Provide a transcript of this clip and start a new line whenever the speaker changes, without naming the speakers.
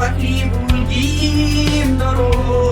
바퀴 불긴 도로